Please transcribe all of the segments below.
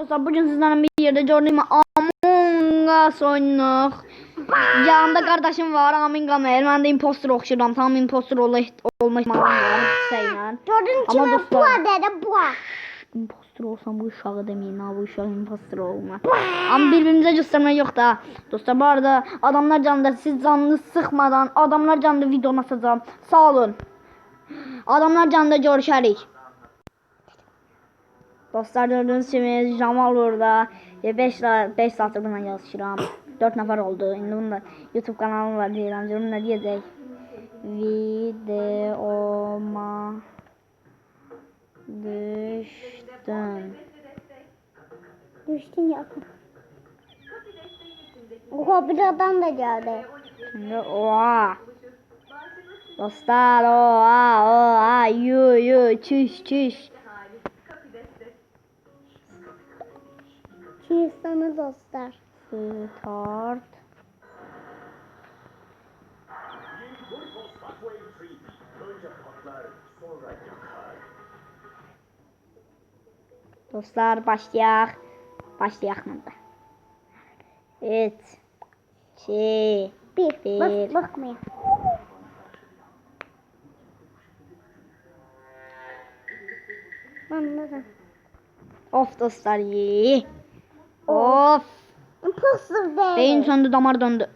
Dostlar bugün sizlerle bir yerde gördüğüm Among Us oynuyor. Yanımda kardeşim var Amin Gamer. Ben de imposter okşuyorum. Tam imposter olma, olma ihtimalim var. Ama kimi bu dedi bu. Imposter olsam bu uşağı demeyin ha bu uşağı imposter olma. Ama birbirimize gösterme yok da. Dostlar bu arada adamlar canlı siz canını sıkmadan adamlar canlı video atacağım. Sağ olun. Adamlar canlı görüşerik. Dostlar gördüğünüz gibi Jamal orada. 5 5 saattir buna yazışıram. 4 nefer oldu. Şimdi bunda YouTube kanalım var diyeceğim. Diyorum ne diyecek? Videoma düştün. Düştün ya. Oha bir adam da geldi. Şimdi oha. Dostlar oha oha yu yu çüş çüş. Çiğistan'ı dostlar. Start. Dostlar başlayak. Başlayak mı da? Evet. Şey. Bir. Bir. Bak bakmayın. Anladım. Of dostlar iyi. Of. Değil. Beyin söndü damar döndü.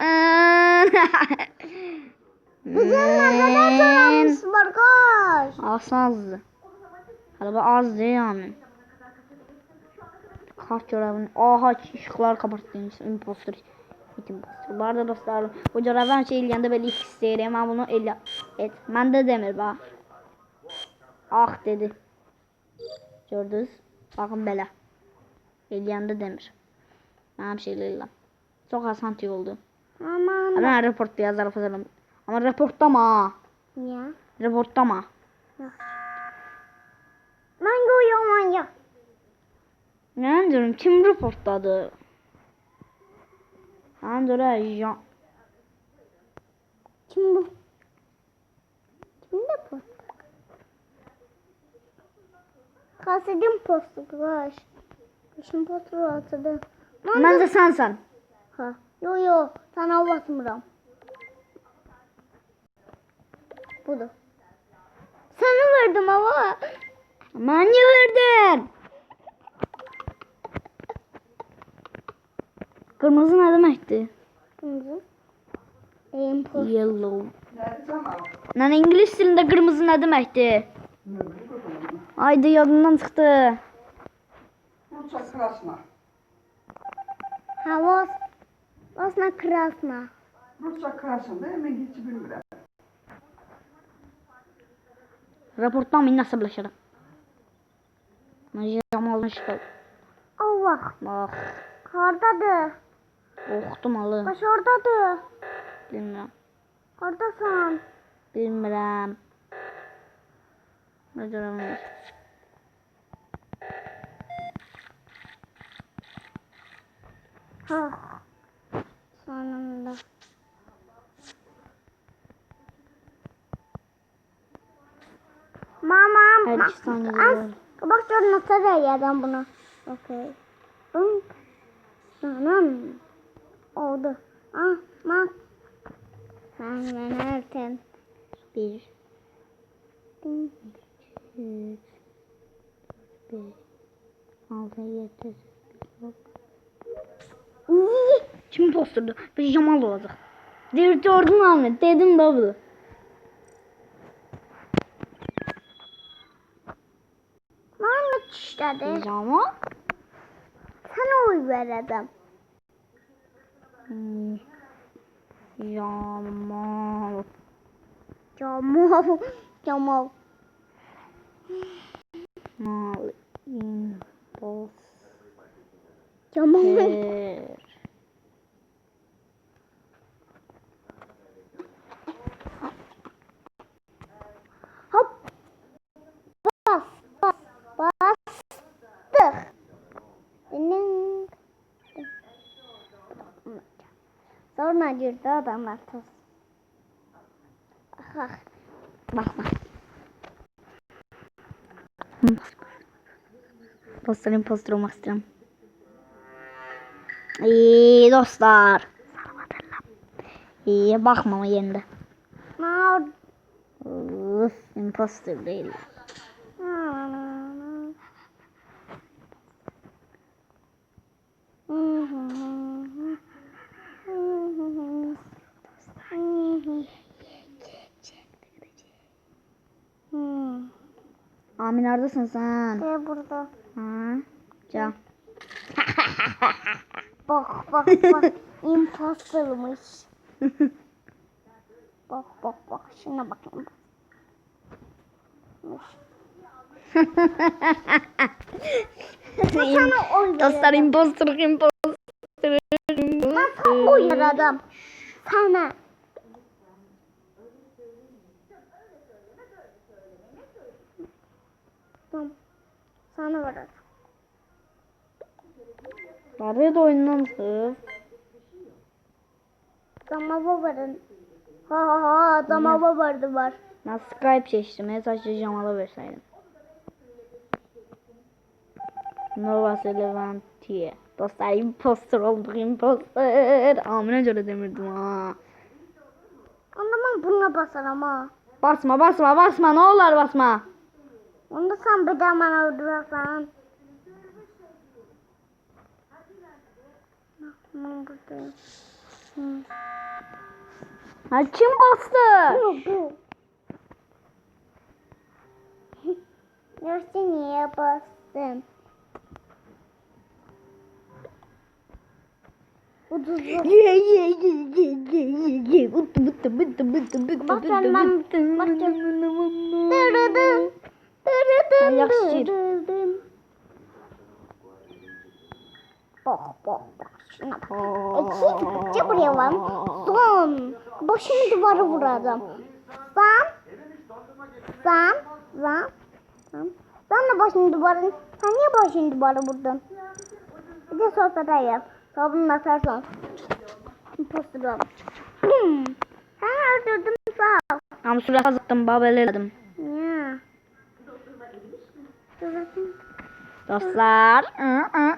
Bizimle kadar çoğalmış arkadaş. Az azdı. Galiba az değil yani. Kart görevini. Aha ışıklar kapattıymış. Imposter. İmposter. Bu arada dostlar bu görevden şey eləyəndə belə ilk istəyirəm. Ben bunu elə et. Məndə demir bax. Ah dedi. Gördünüz? Baxın belə. Eləyəndə demir. Mənim şey eləyirəm. Çox asan oldu. Aman. Ben reportta yazar falan. Ama reportlama. ha. Ya. Reportlama. Mango yaman ya. Ne diyorum? Kim reportladı? Ben diyorum ya. Kim bu? Kim de bu? Kasıdım postu var. Kışın postu atladı. Ben de sensen. Ha. Yo yo sana basmıram. Budur. Sana verdim ama. Ben niye verdin? Kırmızı ne demekti? Kırmızı. Yellow. Lan İngiliz dilinde kırmızı ne demekti? Haydi yadından çıktı. Kurczak krasna. Ha was. Wasna krasna. Kurczak krasna değil mi? Hiç bilmirəm. Raportlamayın nasıl bulaşırım. Jamal'ın şıkkı. Allah. Bak. Kardadır. Oxtum alı. Baş oradadır. Bilmirəm. Oradasan. Bilmirəm. Ne görəmək. Ha. Sonunda. Mama. Her ma. Bak şu nasıl yerden bunu. Okey. Bum. Tamam. Oldu. Ah, ma. Sen yenerken. Bir. Ding. 3 5 6 7 Uuu, şimdi posturdu. Bir Jamal olacak. Dirty Jordan Ahmet. Dedim double. Mahmut işledi. Jamal? Sana oy veredim. Hmm. Jamal. Jamal. Jamal. Mal. Impost. Cemal. Hop. Bas. Bas. Bastık. Sonra girdi adamlar toz. Ah, Bak bak. Dostlar imposter olmak istiyorum. İyi dostlar. İyi bakmama yerinde. Uf, imposter değil. Amin neredesin sen? Ve burada. Ha? Can. Bak bak bak. Impostermış. Bak bak bak. Şuna bakın. Sana oy Dostlar imposter, imposter. Nasıl oy adam? Sana. Sana ver. Nerede oyundan mısın? Dama babarın. Ha ha ha dama babardı var. Ben Skype seçtim. Mesajı Cemal'a verseydim. Nova Levantiye. Dostlar imposter olduk imposter. Amine göre demirdim ha. Anlamam buna basar ama. Basma basma basma ne olur basma. Onu sen bir daha bana öldürürsen. Ben buradayım. Ha kim bastı? Bu bu. Yoksa niye bastın? Ucuzlu. Ye ye ye ye ye ye. Bıttı bıttı bıttı bıttı bıttı bıttı bıttı. Ayak. Bak bak bak. Okudukça buraya varım. Zon. Başımı duvara vurarım. Zan. Zan. Zan. Zan da başını duvarın. Sen niye başını duvara vurdun? Bir de sofrada yap. Sabunla sarsan. Imposter'ım. Sen öldürdüm sağ ol. Ama surat azıttım. Babel eledim. Ya. Suratın. Dostlar.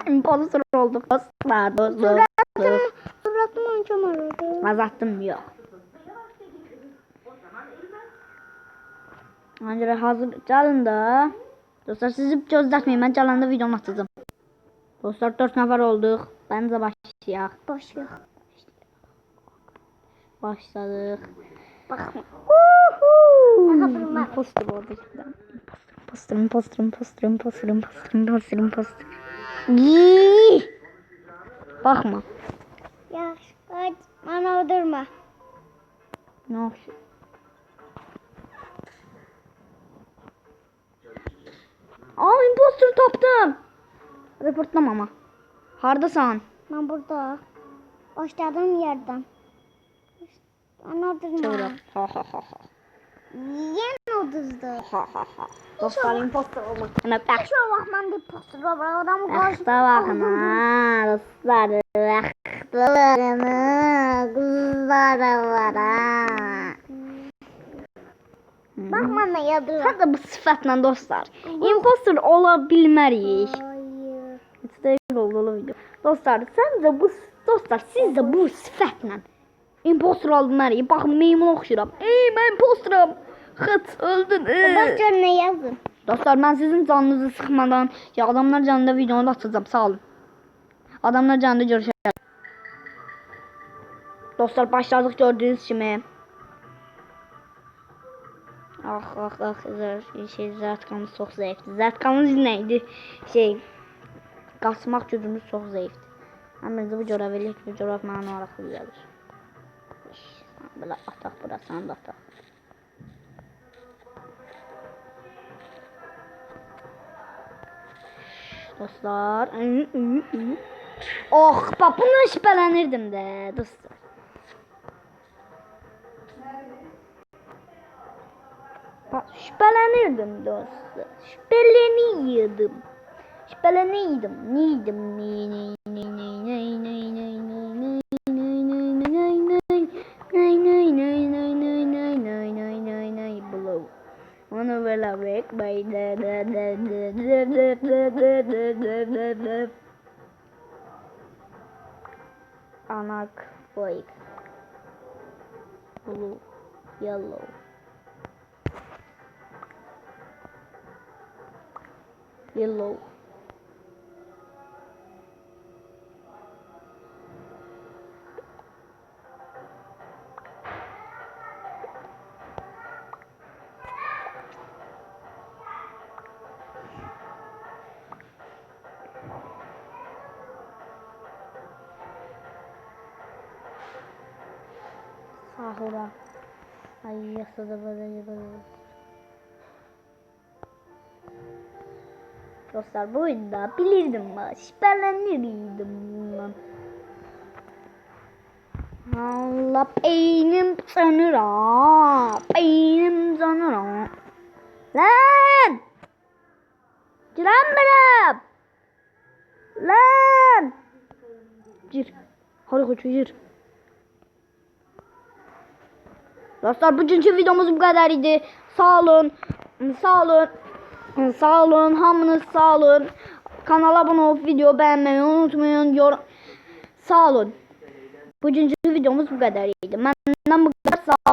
Imposter olduk dostlar. Dostlar. Suratım, suratımı hocam aradı. Azalttım yok. Bence ben hazır çalındı. Dostlar sizi çözdürtmeyin. Ben çalındı videomu atacağım. Dostlar 4 nefer olduk. Ben de başlayalım. Başlayalım. Başladık. Bakma. Uhu. Aha, postu bu orada. Imposter, imposter, imposter, imposter, imposter, imposter, imposter. Yii! Bakma. Ya kaç. Bana öldürme. Ne oldu? Aa imposter tapdım. Reportlama ama. Hardasan? Ben burada. Başladığım yerden. Bana. Çevir. Ha ha ha ha. Yiyen oduzdu. Ha ha ha. Dostlar imposter olmak. Ana bak. İnşallah ben de imposter olurum. Adamı ah, karşı. Bak bakın ha. Dostlar. Baklarını kızlara var ha. Hmm. Bakmana yazıyorum. Sadece bu sıfatla dostlar. Imposter olabilmeliyiz. Hayır. Dostlar, sən də bu dostlar, siz də bu sifətlə imposter olmalıyız. Bakın meymun oxşuram. Ey ben imposteram. Xıt öldün. Ee. Başka ne yazın? Dostlar ben sizin canınızı sıkmadan ya adamlar canında videonu da atacağım. Sağ olun. Adamlar canında görüşelim. Dostlar başladık gördüğünüz gibi. Ah ah ah şey zatkamız çok zayıftı. Zatkamız neydi? Şey kasmak gücümüz çok zayıftı. Biz bu görebildik bu görev mana olarak güzeldir. Böyle atak burası da atak. Dostlar. Oh bak bundan şüphelenirdim de dostlar. Bak şüphelenirdim dostlar. Şüpheleniyordum. Şüpheleniyordum. Neydim? Ney Anak boy. Blue. Yellow. Yellow. Sahura. Ay yasada böyle böyle. Dostlar bu oyunda bilirdim ben. Şüphelenirdim bundan. Allah beynim sanır ha. Beynim sanır ha. Lan! Ciran benim! Lan! Gir. Hadi koçum gir. Dostlar bugünkü videomuz bu kadar idi. Sağ olun. Sağ olun. Sağ olun. Hamınız sağ olun. Kanala abone olup video beğenmeyi unutmayın. Yorum. Sağ olun. Bugünkü videomuz bu kadar idi. Benden bu kadar sağ olun.